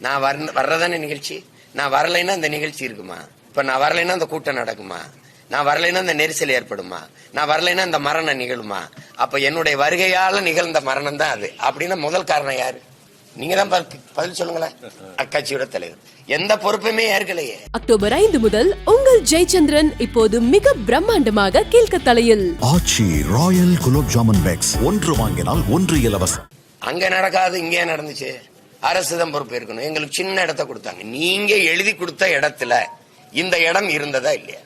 நான் வர வர்றதானே நிகழ்ச்சி? நான் வரலைன்னா இந்த நிகழ்ச்சி இருக்குமா? இப்ப நான் வரலைன்னா இந்த கூட்டம் நடக்குமா? நான் வரலைன்னா இந்த நெரிசல் ஏற்படுமா? நான் வரலைன்னா இந்த மரணம் நிகழுமா? அப்ப என்னுடைய வருகையால நிகழ்ந்த மரணம் தான் அது. அப்படின்னா முதல் காரணம் யாரு? நீங்க தான் பதில் சொல்லுங்களேன். அக்கட்சியோட தலைவர். எந்த பொறுப்புமே ஏற்கலையே. அக்டோபர் ஐந்து முதல் உங்கள் ஜெயச்சந்திரன் இப்போது மிக பிரம்மாண்டமாக கீழ்கத்தலையில் ஆச்சி ராயல் குலோப் ஜாமுன் பேக்ஸ். ஒன்று வாங்கினால் ஒன்று இலவசம். அங்க நடக்காது இங்கே நடந்துச்சு. அரசு தான் பொறுப்பு இருக்கணும். எங்களுக்கு சின்ன இடத்த கொடுத்தாங்க. நீங்க எழுதி கொடுத்த இடத்துல இந்த இடம் இருந்ததா இல்லையா?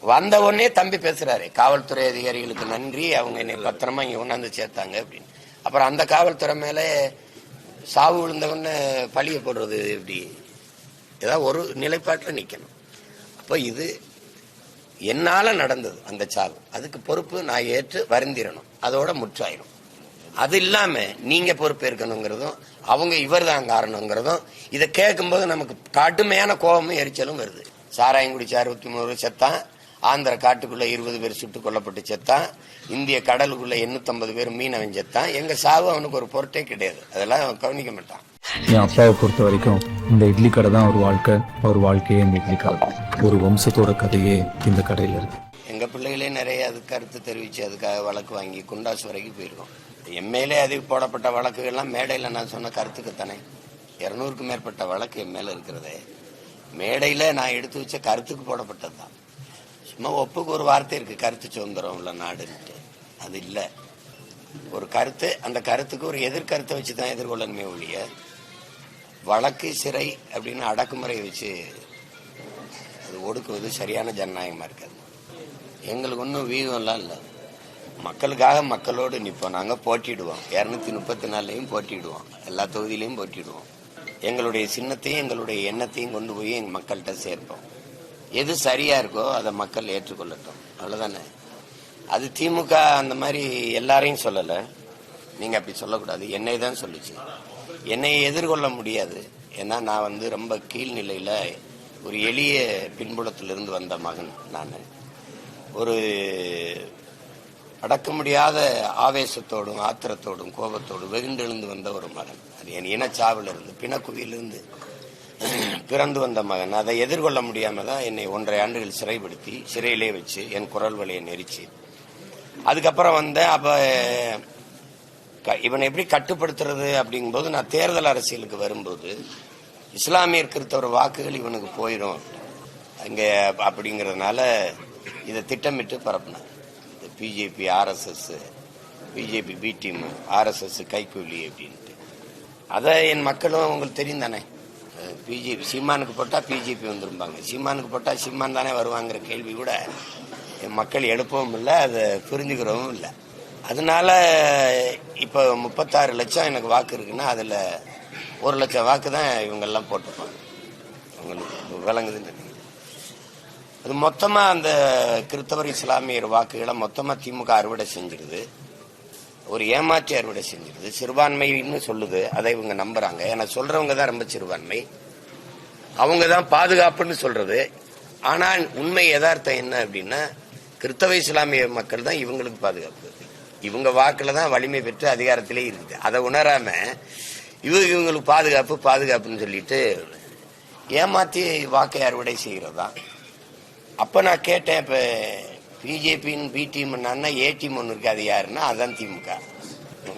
வந்த உடனே தம்பி பேசுறாரு. காவல்துறை அதிகாரிகளுக்கு நன்றி. அவங்க என்னை பத்திரமா இங்க கொண்டாந்து சேர்த்தாங்க அப்படின்னு. அப்புறம் அந்த காவல்துறை மேல சாவு விழுந்தவொடனே பழிய போடுறது எப்படி? ஏதாவது ஒரு நிலைப்பாட்டில் நிற்கணும் அப்போ இது என்னால் நடந்தது அந்த சாவு. அதுக்கு பொறுப்பு நான் ஏற்று வருந்திரணும். அதோட முற்றாயிரும். அது இல்லாமல் நீங்கள் பொறுப்பு பொறுப்பேற்கணுங்கிறதும் அவங்க இவர் தான் காரணங்கிறதும் இதை கேட்கும்போது நமக்கு கடுமையான கோபமும் எரிச்சலும் வருது. சாராயம் குடிச்சு அறுபத்தி மூணு செத்தான் ஆந்திர காட்டுக்குள்ள இருபது பேர் சுட்டுக் கொல்லப்பட்டு செத்தான் இந்திய கடலுக்குள்ள எண்ணூத்தம்பது பேர் மீனவன் செத்தான். எங்க சாவு அவனுக்கு ஒரு பொருட்டே கிடையாது. அதெல்லாம் அவன் கவனிக்க மாட்டான். என் அப்பாவை பொறுத்த வரைக்கும் இந்த இட்லி கடை தான் ஒரு வாழ்க்கை ஒரு வாழ்க்கையே இந்த இட்லி கடை. ஒரு வம்சத்தோட கதையே இந்த கடையில் இருக்கு. எங்க பிள்ளைகளே நிறைய அது கருத்து தெரிவிச்சு அதுக்காக வழக்கு வாங்கி குண்டாசு வரைக்கும் போயிருக்கோம். எம்எல்ஏ அதுக்கு போடப்பட்ட வழக்குகள்லாம் மேடையில் நான் சொன்ன கருத்துக்குத்தானே இரநூறுக்கு மேற்பட்ட வழக்கு என் மேலே இருக்கிறதே. மேடையில் நான் எடுத்து வச்ச கருத்துக்கு போடப்பட்டது தான். சும்மா ஒப்புக்கு ஒரு வார்த்தை இருக்கு கருத்து சுதந்திரம் உள்ள நாடுன்ட்டு. அது இல்லை. ஒரு கருத்து அந்த கருத்துக்கு ஒரு எதிர்கருத்தை வச்சு தான் எதிர்கொள்ளணுமே ஒழிய வழக்கு சிறை அப்படின்னு அடக்குமுறையை வச்சு அது ஒடுக்குவது சரியான ஜனநாயகமாக இருக்காது. எங்களுக்கு ஒன்றும் வீகம்லாம் இல்லை. மக்களுக்காக மக்களோடு நிற்போம் நாங்கள் போட்டிடுவோம் இரநூத்தி முப்பத்தி நாலுலையும் போட்டிடுவோம் எல்லா தொகுதியிலையும் போட்டிடுவோம் எங்களுடைய சின்னத்தையும் எங்களுடைய எண்ணத்தையும் கொண்டு போய் எங்கள் மக்கள்கிட்ட சேர்ப்போம். எது சரியா இருக்கோ அதை மக்கள் ஏற்றுக்கொள்ளட்டும். அவ்வளோதானே அது திமுக அந்த மாதிரி எல்லாரையும் சொல்லலை. நீங்கள் அப்படி சொல்லக்கூடாது. என்னை தான் சொல்லுச்சு. என்னை எதிர்கொள்ள முடியாது. ஏன்னா நான் வந்து ரொம்ப கீழ்நிலையில் ஒரு எளிய பின்புலத்திலிருந்து வந்த மகன் நான். ஒரு அடக்க முடியாத ஆவேசத்தோடும் ஆத்திரத்தோடும் கோபத்தோடும் வெகுண்டெழுந்து வந்த ஒரு மகன். அது என் இனச்சாவிலிருந்து பிணக்குவியிலிருந்து பிறந்து வந்த மகன். அதை எதிர்கொள்ள முடியாம தான் என்னை ஒன்றரை ஆண்டுகள் சிறைப்படுத்தி சிறையிலே வச்சு என் குரல் வலையை நெரிச்சு. அதுக்கப்புறம் வந்தேன் அப்ப க- இவனை எப்படி கட்டுப்படுத்துறது அப்படிங்கும்போது நான் தேர்தல் அரசியலுக்கு வரும்போது இஸ்லாமியர் கிறிஸ்தவர் வாக்குகள் இவனுக்கு போயிடும். அங்கே அப்படிங்கிறதுனால இதை திட்டமிட்டு பரப்புனேன். BJP RSS BJP B team RSS கைக்கூலி அப்படின்ட்டு. அதை என் மக்களும் உங்களுக்கு தெரியும் தானே பிஜேபி சீமானுக்கு போட்டால் பிஜேபி வந்துருப்பாங்க சீமானுக்கு போட்டால் சீமான் தானே வருவாங்கிற கேள்வி கூட என் மக்கள் எழுப்பவும் இல்லை அதை புரிஞ்சுக்கிறவும் இல்லை. அதனால இப்போ முப்பத்தாறு லட்சம் எனக்கு வாக்கு இருக்குன்னா அதில் ஒரு லட்சம் வாக்கு தான் இவங்கெல்லாம் போட்டிருப்பாங்க. அவங்களுக்கு விளங்குதுன்னு அது மொத்தமாக அந்த கிறிஸ்தவர் இஸ்லாமியர் வாக்குகளை மொத்தமாக திமுக அறுவடை செஞ்சிருது. ஒரு ஏமாற்றி அறுவடை செஞ்சிருது. சிறுபான்மைன்னு சொல்லுது. அதை இவங்க நம்புறாங்க. ஏன்னா சொல்றவங்க தான் ரொம்ப சிறுபான்மை. அவங்க தான் பாதுகாப்புன்னு சொல்றது. ஆனால் உண்மை யதார்த்தம் என்ன அப்படின்னா கிறிஸ்தவ இஸ்லாமிய மக்கள் தான் இவங்களுக்கு பாதுகாப்பு. இவங்க வாக்குல தான் வலிமை பெற்று அதிகாரத்திலே இருக்குது. அதை உணராம இவங்க இவங்களுக்கு பாதுகாப்பு பாதுகாப்புன்னு சொல்லிட்டு ஏமாத்தி வாக்கை அறுவடை செய்கிறதான் அப்ப நான் கேட்டேன் இப்ப பிஜேபின்னு பி டீம் ஏ டீம் ஒன்று இருக்கு அது யாருன்னா அதான் திமுக.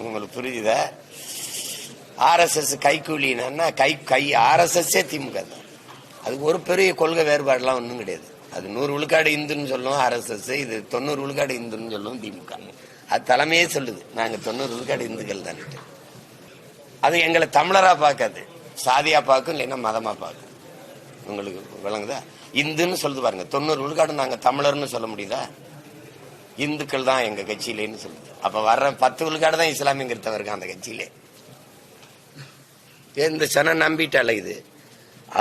உங்களுக்கு புரியுதா ஆர்எஸ்எஸ் கைக்கூலினா கை கை ஆர்எஸ்எஸ்ஸே திமுக தான். அதுக்கு ஒரு பெரிய கொள்கை வேறுபாடுலாம் ஒன்றும் கிடையாது. அது நூறு விழுக்காடு இந்துன்னு சொல்லும் ஆர்எஸ்எஸ் இது தொண்ணூறு விழுக்காடு இந்துன்னு சொல்லும் திமுக. அது தலைமையே சொல்லுது. நாங்கள் தொண்ணூறு விழுக்காடு இந்துக்கள் தான் அது எங்களை தமிழராக பார்க்காது. சாதியாக பார்க்கும் இல்லைன்னா மதமாக பார்க்கும். உங்களுக்கு விளங்குதா? இந்துன்னு சொல்லுது பாருங்க. தொண்ணூறு விழுக்காடு நாங்க தமிழர்னு சொல்ல முடியுதா? இந்துக்கள் தான் எங்க கட்சியிலேன்னு சொல்லுது. அப்ப வர்ற பத்து விழுக்காடு தான் இஸ்லாமியங்கிறத இருக்கான் அந்த கட்சியிலே. இந்த சனம் நம்பிட்டால இது?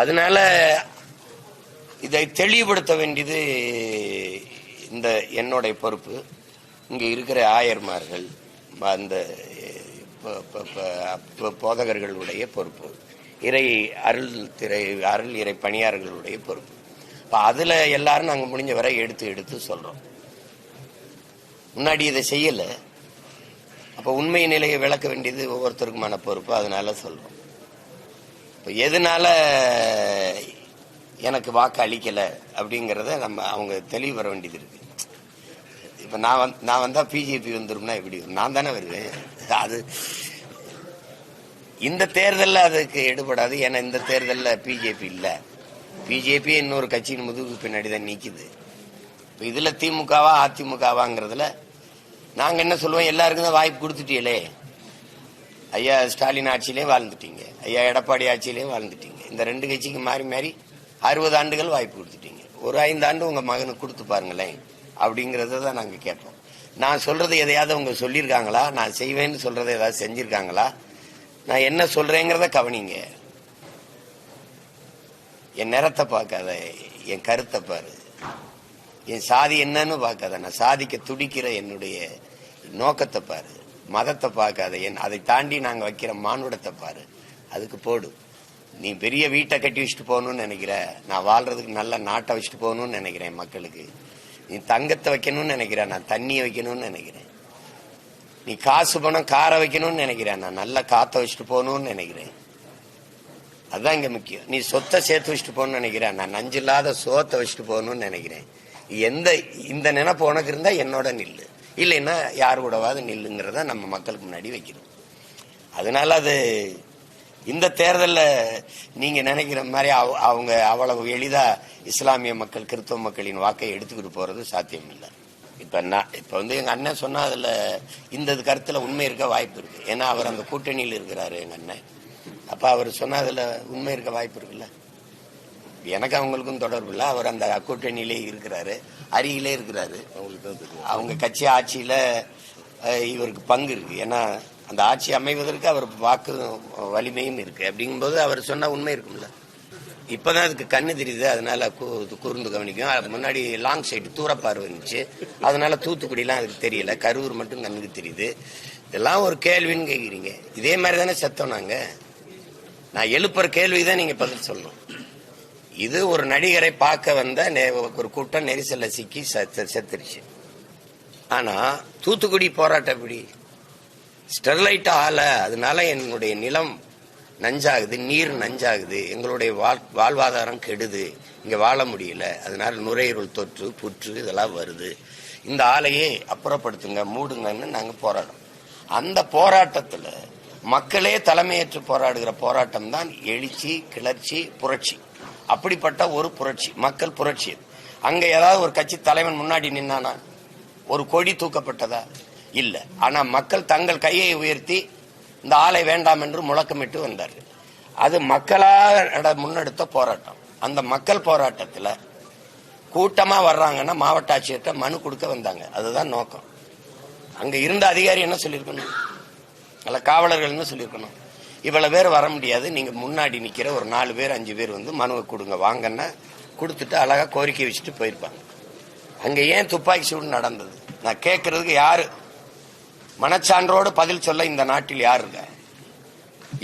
அதனால இதை தெளிவுபடுத்த வேண்டியது இந்த என்னுடைய பொறுப்பு. இங்க இருக்கிற ஆயர்மார்கள் அந்த போதகர்களுடைய பொறுப்பு. இறை அருள் திரை அருள் இறை பணியாளர்களுடைய பொறுப்பு. இப்போ அதில் எல்லாரும் நாங்கள் முடிஞ்ச வரை எடுத்து எடுத்து சொல்கிறோம் முன்னாடி இதை செய்யலை. அப்போ உண்மை நிலையை விளக்க வேண்டியது ஒவ்வொருத்தருக்குமான பொறுப்பு அதனால சொல்கிறோம் இப்போ எதனால எனக்கு வாக்கு அளிக்கலை அப்படிங்கிறத நம்ம அவங்க தெளிவு வர வேண்டியது இருக்கு. இப்போ நான் வந் நான் வந்தால் பிஜேபி வந்துரும்னா எப்படி வரும்? நான் தானே வருவேன். அது இந்த தேர்தலில் அதுக்கு எடுபடாது. ஏன்னா இந்த தேர்தலில் பிஜேபி இல்லை. பிஜேபி இன்னொரு கட்சியின் முதுகு பின்னாடி தான் நிற்குது இப்போ இதில் திமுகவா அதிமுகவாங்கிறதுல நாங்கள் என்ன சொல்லுவோம்? எல்லாருக்கும் தான் வாய்ப்பு கொடுத்துட்டீங்களே. ஐயா ஸ்டாலின் ஆட்சியிலே வாழ்ந்துட்டீங்க. ஐயா எடப்பாடி ஆட்சியிலே வாழ்ந்துட்டீங்க. இந்த ரெண்டு கட்சிக்கு மாறி மாறி அறுபது ஆண்டுகள் வாய்ப்பு கொடுத்துட்டீங்க. ஒரு ஐந்து ஆண்டு உங்கள் மகனுக்கு கொடுத்து பாருங்களேன் அப்படிங்கிறத தான் நாங்கள் கேட்போம். நான் சொல்றது எதையாவது அவங்க சொல்லியிருக்காங்களா? நான் செய்வேன்னு சொல்றதை ஏதாவது செஞ்சிருக்காங்களா? நான் என்ன சொல்றேங்கிறத கவனிங்க. என் நிறத்தை பார்க்காத என் கருத்தை பாரு. என் சாதி என்னன்னு பார்க்காத நான் சாதிக்க துடிக்கிற என்னுடைய நோக்கத்தை பாரு. மதத்தை பார்க்காத என் அதை தாண்டி நாங்கள் வைக்கிற மானுடத்தை பாரு. அதுக்கு போடு. நீ பெரிய வீட்டை கட்டி வச்சுட்டு போகணும்னு நினைக்கிற நான் வாழ்றதுக்கு நல்ல நாட்டை வச்சுட்டு போகணும்னு நினைக்கிறேன் மக்களுக்கு. நீ தங்கத்தை வைக்கணும்னு நினைக்கிற நான் தண்ணியை வைக்கணும்னு நினைக்கிறேன். நீ காசு பணம் காரை வைக்கணும்னு நினைக்கிறேன் நான் நல்ல காற்றை வச்சுட்டு போகணும்னு நினைக்கிறேன். அதுதான் இங்க முக்கியம். நீ சொத்தை சேர்த்து வச்சுட்டு போகணும்னு நினைக்கிறேன். நான் நஞ்சு இல்லாத சோத்தை வச்சுட்டு போகணும்னு நினைக்கிறேன். எந்த இந்த நினைப்பு உனக்கு இருந்தா என்னோட நில்லு. இல்லைன்னா யார் கூடவாது நில்லுங்கிறத நம்ம மக்களுக்கு முன்னாடி வைக்கணும். அதனால அது இந்த தேர்தலில் நீங்க நினைக்கிற மாதிரி அவ- அவங்க அவ்வளவு எளிதா இஸ்லாமிய மக்கள் கிறிஸ்தவ மக்களின் வாக்கை எடுத்துக்கிட்டு போறது சாத்தியம் இல்லை இப்ப நான் இப்ப வந்து எங்க அண்ணன் சொன்னா அதுல இந்த கருத்தில் கருத்துல உண்மை இருக்க வாய்ப்பு இருக்கு. ஏன்னா அவர் அந்த கூட்டணியில் இருக்கிறாரு எங்க அண்ணன். அப்ப அவர் சொன்னா அதுல உண்மை இருக்க வாய்ப்பு இருக்குல்ல? எனக்கு அவங்களுக்கும் தொடர்பு இல்லை. அவர் அந்த கூட்டணியிலே இருக்கிறாரு. அருகிலே இருக்கிறாரு. அவங்க கட்சி ஆட்சியில இவருக்கு பங்கு இருக்கு. ஏன்னா அந்த ஆட்சி அமைவதற்கு அவர் வாக்கு வலிமையும் இருக்கு. அப்படிங்கும்போது அவர் சொன்னா உண்மை இருக்கும்ல. இப்பதான் அதுக்கு கண்ணு தெரியுது. அதனால கூர்ந்து கவனிக்கும். முன்னாடி லாங் சைடு தூரப்பார்வை இருந்துச்சு. அதனால தூத்துக்குடிலாம் அதுக்கு தெரியல. கரூர் மட்டும் கண்ணுக்கு தெரியுது. இதெல்லாம் ஒரு கேள்வின்னு கேக்குறீங்க. இதே மாதிரி தானே செத்தோம் நாங்க. நான் எழுப்புற கேள்விதான் நீங்க பதில் சொல்லணும். இது ஒரு நடிகரை பார்க்க வந்த ஒரு கூட்டம் நெரிசல்ல சிக்கி செத்துருச்சு. ஆனா தூத்துக்குடி போராட்டம் எப்படி? ஸ்டெர்லைட் ஆல அதனால என்னுடைய நிலம் நஞ்சாகுது நீர் நஞ்சாகுது. எங்களுடைய வாழ்- வாழ்வாதாரம் கெடுது. இங்க வாழ முடியல. அதனால நுரையீரல் தொற்று புற்று இதெல்லாம் வருது. இந்த ஆலையை அப்புறப்படுத்துங்க மூடுங்கன்னு நாங்க போராடும் அந்த போராட்டத்துல மக்களே தலைமையேற்று போராடுகிற போராட்டம் தான் எழுச்சி கிளர்ச்சி புரட்சி. அப்படிப்பட்ட ஒரு புரட்சி மக்கள் புரட்சி அது. அங்க ஏதாவது ஒரு கட்சி தலைவன் முன்னாடி நின்னானா ஒரு கொடி தூக்கப்பட்டதா? இல்ல. ஆனா மக்கள் தங்கள் கையை உயர்த்தி இந்த ஆலை வேண்டாம் என்று முழக்கமிட்டு வந்தார் அது மக்களாக முன்னெடுத்த போராட்டம். அந்த மக்கள் போராட்டத்தில் கூட்டமா வர்றாங்கன்னா மாவட்ட ஆட்சியர்கிட்ட மனு கொடுக்க வந்தாங்க. அதுதான் நோக்கம். அங்க இருந்த அதிகாரி என்ன சொல்லியிருக்கணும்? அல்ல காவலர்கள்னு சொல்லியிருக்கணும். இவ்வளோ பேர் வர முடியாது. நீங்கள் முன்னாடி நிற்கிற ஒரு நாலு பேர் அஞ்சு பேர் வந்து மனுவை கொடுங்க. வாங்கன்னா கொடுத்துட்டு அழகா கோரிக்கை வச்சுட்டு போயிருப்பாங்க. அங்கே ஏன் துப்பாக்கி சூடு நடந்தது? நான் கேட்கறதுக்கு யார்? மனச்சான்றோடு பதில் சொல்ல இந்த நாட்டில் யார் இருக்கா?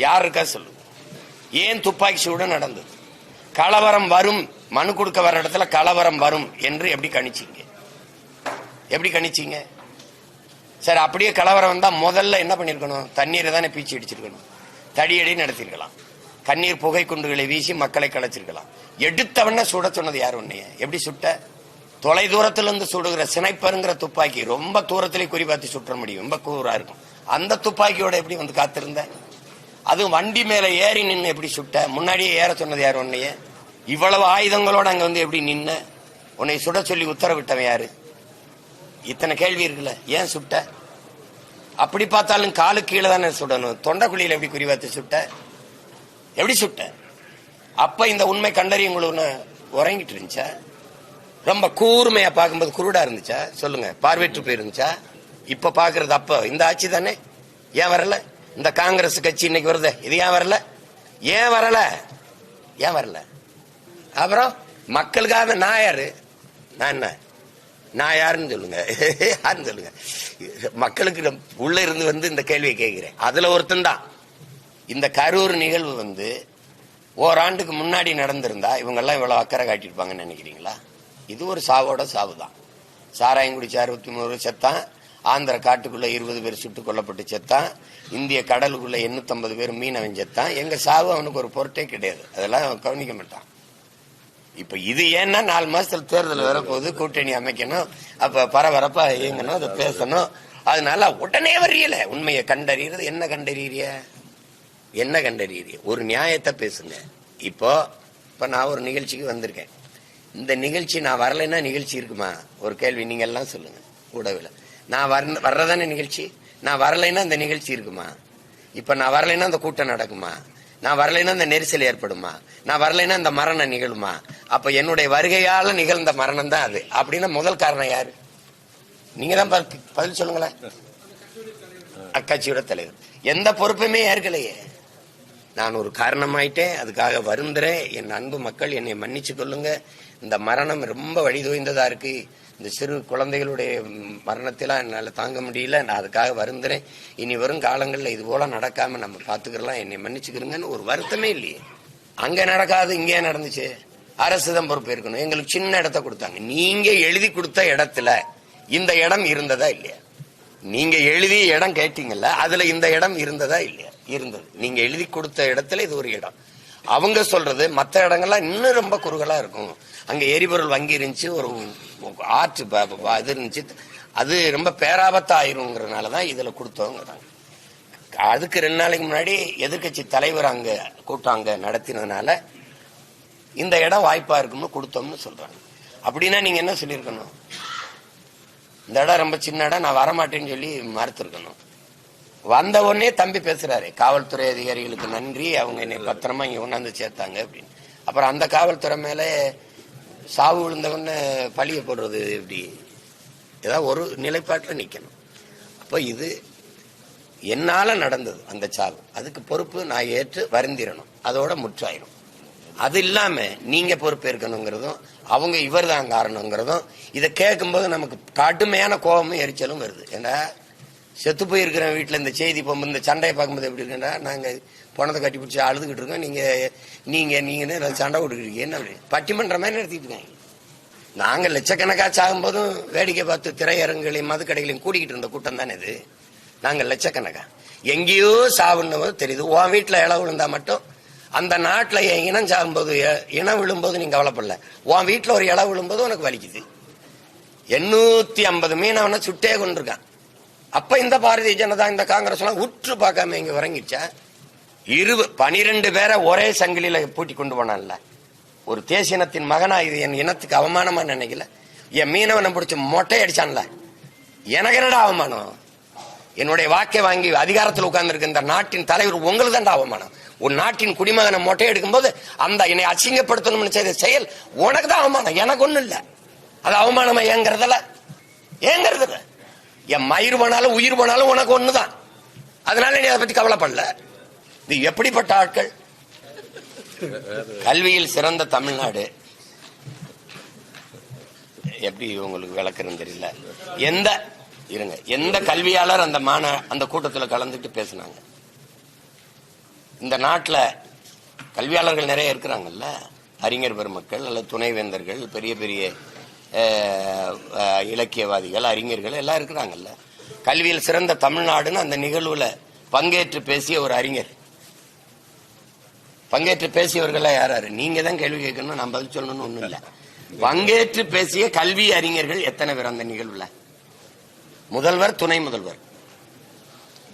யார் இருக்கா சொல்லு. ஏன் துப்பாக்கி சூடு நடந்தது? கலவரம் வரும். மனு கொடுக்க வர இடத்துல கலவரம் வரும் என்று எப்படி கணிச்சிங்க? எப்படி கணிச்சிங்க? சரி அப்படியே கலவரம் வந்தால் முதல்ல என்ன பண்ணியிருக்கணும் தண்ணீரை தானே பீச்சி அடிச்சிருக்கணும் தடியடி நடத்திருக்கலாம். கண்ணீர் புகை குண்டுகளை வீசி மக்களை கலைச்சிருக்கலாம். எடுத்தவன சுட சொன்னது யார் உன்னைய? எப்படி சுட்ட? தொலை தூரத்திலிருந்து சுடுகிற சினைப்பருங்கிற துப்பாக்கி ரொம்ப தூரத்திலே குறிபார்த்து சுற்ற முடியும். ரொம்ப கூரா இருக்கும். அந்த துப்பாக்கியோட எப்படி வந்து காத்திருந்த? அது வண்டி மேலே ஏறி நின்று எப்படி சுட்ட? முன்னாடியே ஏற சொன்னது யார் உன்னைய? இவ்வளவு ஆயுதங்களோட அங்கே வந்து எப்படி நின்ன? உன்னை சுட சொல்லி உத்தரவிட்டவன் யாரு? இத்தனை கேள்வி இருக்குல்ல ஏன் சுட்ட? அப்படி பார்த்தாலும் காலு கீழே தானே சுடணும். தொண்டைக்குழியில எப்படி குறிவாத்து சுட்ட? எப்படி சுட்ட? அப்ப இந்த உண்மை கண்டறியும் உறங்கிட்டு இருந்துச்சா? ரொம்ப கூர்மையா பார்க்கும்போது குருடா இருந்துச்சா? சொல்லுங்க. பார்வையற்று போயிருந்துச்சா இப்ப பாக்குறது அப்ப. இந்த ஆட்சி தானே? ஏன் வரல? இந்த காங்கிரஸ் கட்சி இன்னைக்கு வருது. இது ஏன் வரல? ஏன் வரல? ஏன் வரல? அப்புறம் மக்களுக்காக நான் யாரு? நான் என்ன? நான் யாருன்னு சொல்லுங்க. யாருன்னு சொல்லுங்க. மக்களுக்கு உள்ள இருந்து வந்து இந்த கேள்வியை கேட்கிறேன். அதுல ஒருத்தன் தான். இந்த கரூர் நிகழ்வு வந்து ஓராண்டுக்கு முன்னாடி நடந்திருந்தா இவங்க எல்லாம் இவ்வளவு அக்கறை காட்டியிருப்பாங்கன்னு நினைக்கிறீங்களா? இது ஒரு சாவோட சாவு தான். சாராயங்குடிச்சி அறுபத்தி மூணு செத்தான். ஆந்திர காட்டுக்குள்ள இருபது பேர் சுட்டுக் கொல்லப்பட்டு செத்தான். இந்திய கடலுக்குள்ள 850 பேர் மீனவன் செத்தான். எங்க சாவு அவனுக்கு ஒரு பொருட்டே கிடையாது. அதெல்லாம் அவன் கவனிக்க மாட்டான். இப்ப இது ஏன்னா நாலு மாசத்துல தேர்தல் வரப்போகுது கூட்டணி அமைக்கணும் அப்ப பரபரப்பா இயங்கணும் அதை பேசணும். அதனால உடனே வரியல உண்மையை கண்டறியறது. என்ன கண்டறிய என்ன கண்டறிய ஒரு நியாயத்தை பேசுங்க. இப்போ இப்ப நான் ஒரு நிகழ்ச்சிக்கு வந்திருக்கேன். இந்த நிகழ்ச்சி நான் வரலைன்னா நிகழ்ச்சி இருக்குமா? ஒரு கேள்வி நீங்க எல்லாம் சொல்லுங்க கூடவில். நான் வர வர்றதானே நிகழ்ச்சி? நான் வரலைன்னா இந்த நிகழ்ச்சி இருக்குமா? இப்ப நான் வரலைன்னா அந்த கூட்டம் நடக்குமா? நான் வரலைன்னா இந்த நெரிசல் ஏற்படுமா? நான் வரலைன்னா இந்த மரணம் நிகழுமா? அப்ப என்னுடைய வருகையால நிகழ்ந்த மரணம் தான் அது. அப்படின்னா முதல் காரணம் யாரு? நீங்க தான் பதில் சொல்லுங்களேன். அக்கட்சியோட தலைவர். எந்த பொறுப்புமே ஏற்கலையே. நான் ஒரு காரணமாயிட்டேன். அதுக்காக வருந்துறேன். என் அன்பு மக்கள் என்னை மன்னிச்சு கொள்ளுங்க. இந்த மரணம் ரொம்ப வழிதோய்ந்ததா இருக்கு. இந்த சிறு குழந்தைகளுடைய மரணத்தெல்லாம் என்னால் தாங்க முடியல. நான் அதுக்காக வருந்துறேன். இனி வரும் காலங்களில் இது போல நடக்காம நம்ம பார்த்துக்கிறலாம் என்னை மன்னிச்சுக்கிறோங்கன்னு ஒரு வருத்தமே இல்லையே. அங்கே நடக்காது இங்கே நடந்துச்சு. அரசு தான் பொறுப்பு இருக்கணும். எங்களுக்கு சின்ன இடத்த கொடுத்தாங்க. நீங்க எழுதி கொடுத்த இடத்துல இந்த இடம் இருந்ததா இல்லையா? நீங்க எழுதி இடம் கேட்டீங்கல்ல அதுல இந்த இடம் இருந்ததா இல்லையா? இருந்தது. நீங்க எழுதி கொடுத்த இடத்துல இது ஒரு இடம். அவங்க சொல்றது மற்ற இடங்கள்லாம் இன்னும் ரொம்ப குறுகலா இருக்கும். அங்கே எரிபொருள் வங்கி இருந்துச்சு ஒரு ஆற்று இது இருந்துச்சு. அது ரொம்ப பேராபத்தாயிருங்கிறதுனால ஆயிருங்கிறதுனாலதான் இதில் கொடுத்தோங்கிறாங்க. அதுக்கு ரெண்டு நாளைக்கு முன்னாடி எதிர்க்கட்சி தலைவர் அங்கே கூட்டம் அங்கே நடத்தினதுனால இந்த இடம் வாய்ப்பாக இருக்கும்னு கொடுத்தோம்னு சொல்கிறாங்க அப்படின்னா நீங்கள் என்ன சொல்லியிருக்கணும்? இந்த இடம் ரொம்ப சின்ன இடம் நான் வரமாட்டேன்னு சொல்லி மறுத்துருக்கணும். வந்த உடனே தம்பி பேசுறாரு காவல்துறை அதிகாரிகளுக்கு நன்றி அவங்க என்னை பத்திரமா இங்க கொண்டாந்து சேர்த்தாங்க அப்படின்னு. அப்புறம் அந்த காவல்துறை மேலே சாவு விழுந்தவன பழிய போடுறது எப்படி? ஏதாவது ஒரு நிலைப்பாட்டில் நிற்கணும் அப்போ இது என்னால் நடந்தது அந்த சாவு. அதுக்கு பொறுப்பு நான் ஏற்று வருந்திரணும். அதோட முற்றாயிரும். அது இல்லாமல் நீங்கள் பொறுப்பேற்கணுங்கிறதும் அவங்க இவர் தான் காரணங்கிறதும் இதை கேட்கும்போது நமக்கு கடுமையான கோபமும் எரிச்சலும் வருது. ஏன்னா செத்து போயிருக்கிற வீட்டில் இந்த செய்தி போகும்போது இந்த சண்டையை பார்க்கும்போது எப்படி இருக்குன்னா நாங்கள் பணத்தை கட்டி பிடிச்சி அழுதுகிட்டு இருக்கோம். நீங்க நீங்க நீங்க சண்டை விட்டுக்கிட்டு என்ன பட்டிமன்ற மாதிரி நடத்திட்டு இருக்காங்க. நாங்க லட்சக்கணக்கா சாகும்போதும் வேடிக்கை பார்த்து திரையரங்குகளையும் மதுக்கடைகளையும் கூட்டிகிட்டு இருந்த கூட்டம் தானே இது. நாங்க லட்சக்கணக்கா. எங்கேயோ சாவுன்னு தெரியுது உன் வீட்டுல இளவு விழுந்தா மட்டும் அந்த நாட்டுல என் இனம் சாகும்போது எ- இனம் விழும்போது நீங்க கவலைப்படல. உன் வீட்டுல ஒரு இளவு விழும்போது உனக்கு வலிக்குது. எண்ணூத்தி ஐம்பது மீனவனை சுட்டே கொண்டிருக்கான். அப்ப இந்த பாரதிய ஜனதா இந்த காங்கிரஸ் எல்லாம் உற்று பார்க்காம இங்க இறங்கிடுச்சா? இரு பனிரெண்டு பேரை ஒரே சங்கிலியில பூட்டி கொண்டு போனான்ல. ஒரு தேசியனத்தின் மகனா இது என் இனத்துக்கு அவமானமா நினைக்கல. என் மீனவனை பிடிச்சி மொட்டை அடிச்சான்ல. எனக்கு என்னடா அவமானம்? என்னுடைய வாக்கை வாங்கி அதிகாரத்தில் உட்கார்ந்துருக்கு இந்த நாட்டின் தலைவர் உங்களுக்கு தான்டா அவமானம்? உன் நாட்டின் குடிமகனை மொட்டை எடுக்கும்போது அந்த என்னை அசிங்கப்படுத்தணும்னு செய்த செயல் உனக்கு தான் அவமானம். எனக்கு ஒண்ணும் இல்லை. அது அவமானமா ஏங்கிறதுல ஏங்கிறதுல என் மயிர் போனாலும் உயிர் போனாலும் உனக்கு ஒண்ணுதான். அதனால நீ அதை பத்தி கவலைப்படல. இது எப்படிப்பட்ட ஆட்கள்? கல்வியில் சிறந்த தமிழ்நாடு. எப்படி உங்களுக்கு விளக்குறது தெரியல. எந்த இருங்க எந்த கல்வியாளர் அந்த மாண அந்த கூட்டத்தில் கலந்துட்டு பேசினாங்க? இந்த நாட்டில் கல்வியாளர்கள் நிறைய இருக்கிறாங்கல்ல? அறிஞர் பெருமக்கள் அல்லது துணைவேந்தர்கள் பெரிய பெரிய இலக்கியவாதிகள் அறிஞர்கள் எல்லாம் இருக்கிறாங்கல்ல? கல்வியில் சிறந்த தமிழ்நாடுன்னு அந்த நிகழ்வுல பங்கேற்று பேசிய ஒரு அறிஞர். பங்கேற்று பேசியவர்கள் யார் யாரு நீங்க தான் கேள்வி கேட்கணும் நான் பதில் சொல்லணும்னு ஒண்ணும் இல்ல. பங்கேற்று பேசிய கல்வி அறிஞர்கள் எத்தனை பேர் அந்த நிகழ்வுல? முதல்வர் துணை முதல்வர்.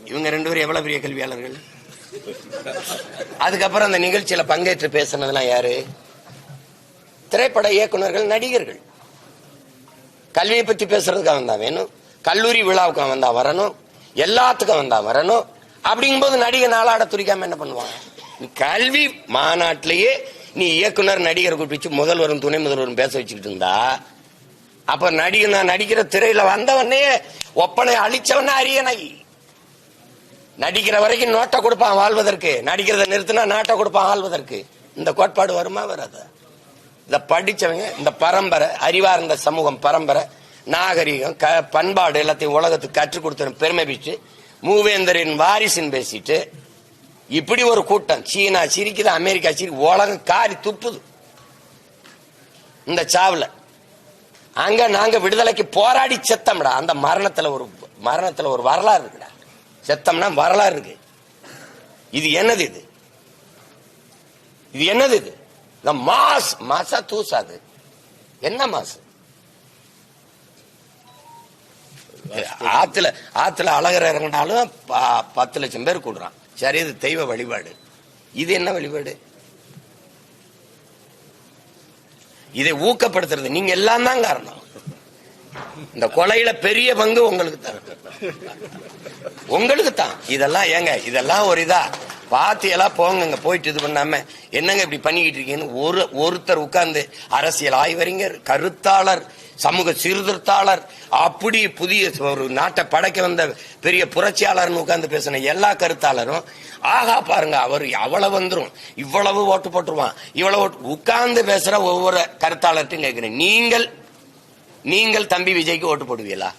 இவங்க ரெண்டு பேரும் எவ்வளவு பெரிய கல்வியாளர்கள்? அதுக்கப்புறம் அந்த நிகழ்ச்சியில பங்கேற்று பேசினதெல்லாம் யாரு? திரைப்பட இயக்குனர்கள் நடிகர்கள். கல்வியை பத்தி பேசுறதுக்கு அவன் தான் வேணும். கல்லூரி விழாவுக்கு அவன் தான் வரணும். எல்லாத்துக்கும் அவன் தான் வரணும். அப்படிங்கும்போது நடிகை நாளாட துரிக்காம என்ன பண்ணுவாங்க? கல்வி மாநாட்டிலேயே நீ இயக்குனர் நடிகரை கூப்பிட்டு முதல்வரும் துணை முதல்வரும் பேச வச்சுக்கிட்டு இருந்தா? அப்ப நடிகை நான் நடிக்கிற திரையில வந்தவனே ஒப்பனை அழிச்சவனே அரியணை. நடிக்கிற வரைக்கும் நோட்டை கொடுப்பான் வாழ்வதற்கு. நடிக்கிறத நிறுத்தினா நாட்டை கொடுப்பான் வாழ்வதற்கு இந்த கோட்பாடு வருமா வராது? இந்த படிச்சவங்க இந்த பரம்பரை அறிவார்ந்த சமூகம் பரம்பரை நாகரிகம் க பண்பாடு எல்லாத்தையும் உலகத்துக்கு கற்றுக் கொடுத்த பெருமை பிச்சு மூவேந்தரின் வாரிசுன்னு பேசிட்டு இப்படி ஒரு கூட்டம். சீனா சிரிக்குது அமெரிக்கா சிரிக்கு உலகம் காரி துப்புது. இந்த சாவில். அங்க நாங்க விடுதலைக்கு போராடி செத்தம்டா. அந்த மரணத்துல ஒரு மரணத்துல ஒரு வரலாறு இருக்குடா. செத்தம்னா வரலாறு இருக்கு. இது என்னது இது? இது என்னது இது? இந்த மாஸ் மாசா தூசாது என்ன மாசு ஆத்துல ஆத்துல அழகர் இறங்கினாலும் ப- பத்து லட்சம் பேர் கூடுறான். சரி இது தெய்வ வழிபாடு. இது என்ன வழிபாடு? இதை ஊக்கப்படுத்துறது. நீங்க எல்லாம் தான் காரணம். இந்த கொலையில பெரிய பங்கு உங்களுக்கு தான். உங்களுக்கு தான். இதெல்லாம் ஏங்க இதெல்லாம் ஒரு இதா? பாத்தி எல்லாம் போங்க போயிட்டு இது பண்ணாம என்னங்க இப்படி பண்ணிக்கிட்டு இருக்கீங்கன்னு ஒரு ஒருத்தர் உட்கார்ந்து அரசியல் ஆய்வறிஞர் கருத்தாளர் சமூக சீர்திருத்தாளர் அப்படி புதிய ஒரு நாட்டை படைக்க வந்த பெரிய புரட்சியாளர்னு உட்கார்ந்து பேசின எல்லா கருத்தாளரும் ஆகா பாருங்க அவர் அவ்வளவு வந்துடும் இவ்வளவு ஓட்டு போட்டுருவான் இவ்வளவு ஓட்டு உட்கார்ந்து பேசுற ஒவ்வொரு கருத்தாளர்ட்டும் கேட்கிறேன். நீங்கள் நீங்கள் தம்பி விஜய்க்கு ஓட்டு போடுவீங்களா?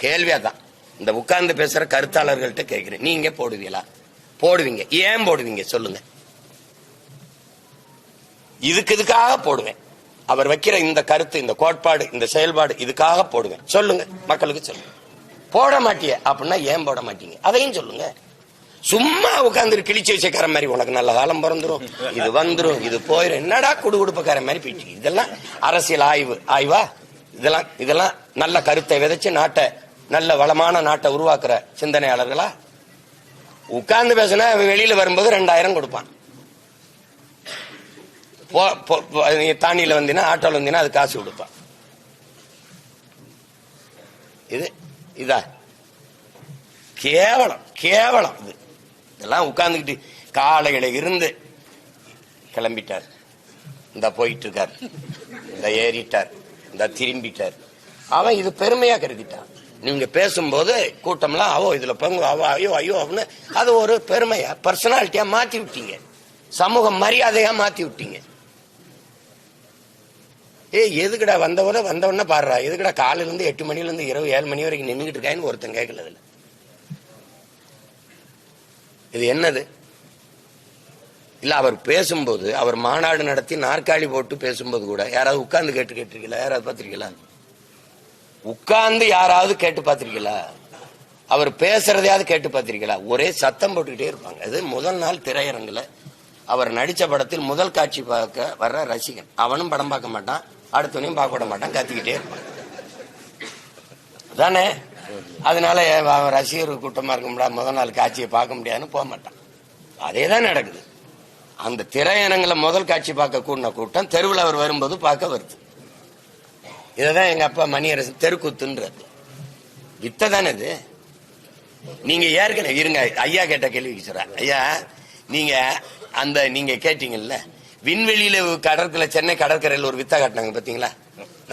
கேள்வியா தான் இந்த உட்கார்ந்து பேசுற கருத்தாளர்கள்ட்ட கேட்கிறேன். நீங்க போடுவீங்களா? போடுவீங்க. ஏன் போடுவீங்க? சொல்லுங்க. இதுக்கு இதுக்காக போடுவேன். அவர் வைக்கிற இந்த கருத்து இந்த கோட்பாடு இந்த செயல்பாடு இதுக்காக போடுங்க. சொல்லுங்க. மக்களுக்கு சொல்லுங்க. போட மாட்டிய அப்படின்னா ஏன் போட மாட்டீங்க? அதையும் சொல்லுங்க. சும்மா உட்கார்ந்து கிழிச்சு வச்சக்கார மாதிரி உனக்கு நல்ல காலம் பிறந்துரும். இது வந்துரும். இது போயிரும். என்னடா குடு குடுப்பக்கார மாதிரி போயிட்டு இதெல்லாம் அரசியல் ஆய்வு. ஆய்வா? இதெல்லாம் இதெல்லாம் நல்ல கருத்தை விதைச்சு நாட்டை நல்ல வளமான நாட்டை உருவாக்குற சிந்தனையாளர்களா? உட்கார்ந்து பேசுனா வெளியில வரும்போது ரெண்டாயிரம் கொடுப்பான். தானியில் வந்தீங்கன்னா ஆட்டோவில் வந்தீங்கன்னா அது காசு கொடுப்பான் இது இதா. கேவலம் கேவலம் இது. இதெல்லாம் உட்கார்ந்துக்கிட்டு காலையில இருந்து கிளம்பிட்டார். இந்த போயிட்டு இருக்கார் இந்த ஏறிட்டார். இந்த திரும்பிட்டார். அவன் இது பெருமையா கருதிட்டான். நீங்க பேசும்போது கூட்டம்லாம் அவோ இதுல பங்கு அவோ ஐயோ ஐயோ அப்படின்னு அது ஒரு பெருமையா பர்சனாலிட்டியா மாத்தி விட்டீங்க. சமூக மரியாதையா மாத்தி விட்டீங்க. ஏய் எதுக்கடா வந்தவன வந்தவொடனே பாடுறா? எதுக்கடா காலையில இருந்து எட்டு மணில இருந்து இரவு ஏழு மணி வரைக்கும் நின்றுக்கிட்டு இருக்காயின்னு ஒருத்தன் கேட்கல இது என்னது? இல்ல அவர் பேசும்போது அவர் மாநாடு நடத்தி நாற்காலி போட்டு பேசும்போது கூட யாராவது உட்கார்ந்து கேட்டு கேட்டிருக்கீங்களா? யாராவது பார்த்துருக்கீங்களா? உட்கார்ந்து யாராவது கேட்டு பார்த்துருக்கீங்களா? அவர் பேசுறதையாவது கேட்டு பார்த்துருக்கீங்களா? ஒரே சத்தம் போட்டுக்கிட்டே இருப்பாங்க. அது முதல் நாள் திரையரங்குல. அவர் நடிச்ச படத்தில் முதல் காட்சி பார்க்க வர்ற ரசிகன். அவனும் படம் பார்க்க மாட்டான். அடுத்தவனையும் பார்க்க விட மாட்டான் கத்திக்கிட்டே இருப்பான். தானே அதனால அவன் ரசிகர் கூட்டமா இருக்க முடியாது முதல் நாள் காட்சியை பார்க்க முடியாதுன்னு போக மாட்டான். அதே தான் நடக்குது. அந்த திரையரங்குல முதல் காட்சி பார்க்க கூடின கூட்டம் தெருவில் அவர் வரும்போது பார்க்க வருது. இதுதான் எங்க அப்பா மணியரசன் தெருக்கூத்துன்றது. வித்த தானே இது? நீங்க ஏற்கனவே இருங்க ஐயா கேட்ட கேள்விக்கு சொல்றேன். ஐயா நீங்க அந்த நீங்க கேட்டீங்கல்ல விண்வெளியில கடற்கரை சென்னை கடற்கரையில் ஒரு வித்தா காட்டினாங்க பாத்தீங்களா?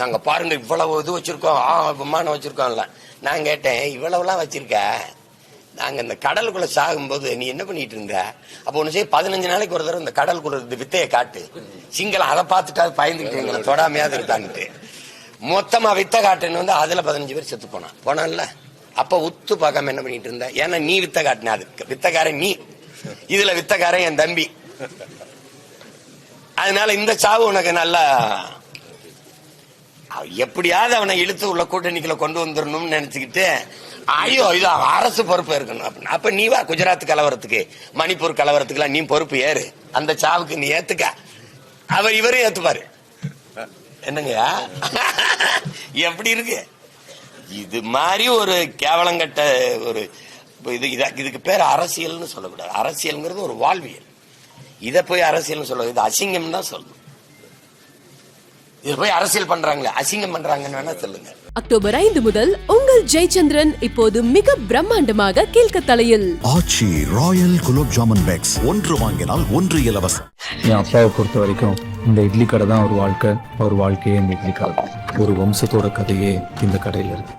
நாங்க பாருங்க இவ்வளவு இது வச்சிருக்கோம் ஆ விமானம் வச்சிருக்கோம்ல. நான் கேட்டேன் இவ்வளவுலாம் வச்சிருக்க? நாங்க இந்த கடலுக்குள்ள சாகும்போது நீ என்ன பண்ணிட்டு இருந்த? அப்போ ஒண்ணு செய்ய பதினஞ்சு நாளைக்கு ஒரு தடவை இந்த கடலுக்குள்ள இந்த வித்தையை காட்டு. சிங்களம் அதை பார்த்துட்டா அது பயந்துக்கிட்டு எங்களை தொடாமையாவது இருக்கான்ட்டு. மொத்தமா வித்த காட்டுன்னு வந்து அதுல பதினஞ்சு பேர் செத்து போனான். போனான்ல. அப்ப உத்து பார்க்காம என்ன பண்ணிட்டு இருந்த? ஏன்னா நீ வித்த காட்டின அது வித்தக்காரன் நீ. இதுல வித்தக்காரன் என் தம்பி. அதனால இந்த சாவு உனக்கு நல்லா எப்படியாவது அவனை இழுத்து உள்ள கூட்டணிக்குள்ள கொண்டு வந்துடணும்னு நினைச்சுக்கிட்டு ஐயோ இது அரசு பொறுப்பு இருக்கணும் அப்படின்னு. அப்ப நீ வா குஜராத் கலவரத்துக்கு மணிப்பூர் கலவரத்துக்குலாம் நீ பொறுப்பு ஏறு. அந்த சாவுக்கு நீ ஏத்துக்க. அவர் இவரும் ஏத்துப்பாரு. என்னங்க? எப்படி இருக்கு? இது மாதிரி ஒரு கேவலங்கட்ட ஒரு இது இதுக்கு பேர் அரசியல்னு சொல்லக்கூடாது. அரசியல்ங்கிறது ஒரு வாழ்வியல். இதை போய் அரசியல்னு சொல்ல இது அசிங்கம் தான் சொல்லணும் இது போய் அரசியல் பண்றாங்களே அசிங்கம் பண்றாங்கன்னு வேணா சொல்லுங்க. அக்டோபர் ஐந்து முதல் உங்கள் ஜெயச்சந்திரன் இப்போது மிக பிரம்மாண்டமாக கீழ்கத்தலையில். Aachi royal gulab jamun packs. ஒன்று வாங்கினால் ஒன்று இலவசம். என் அப்பாவை பொறுத்த வரைக்கும் இந்த இட்லி கடை தான் அவர் வாழ்க்கை அவர் வாழ்க்கையே இந்த இட்லி கடை ஒரு வம்சத்தோட கதையே இந்த கடையில் இருக்கு.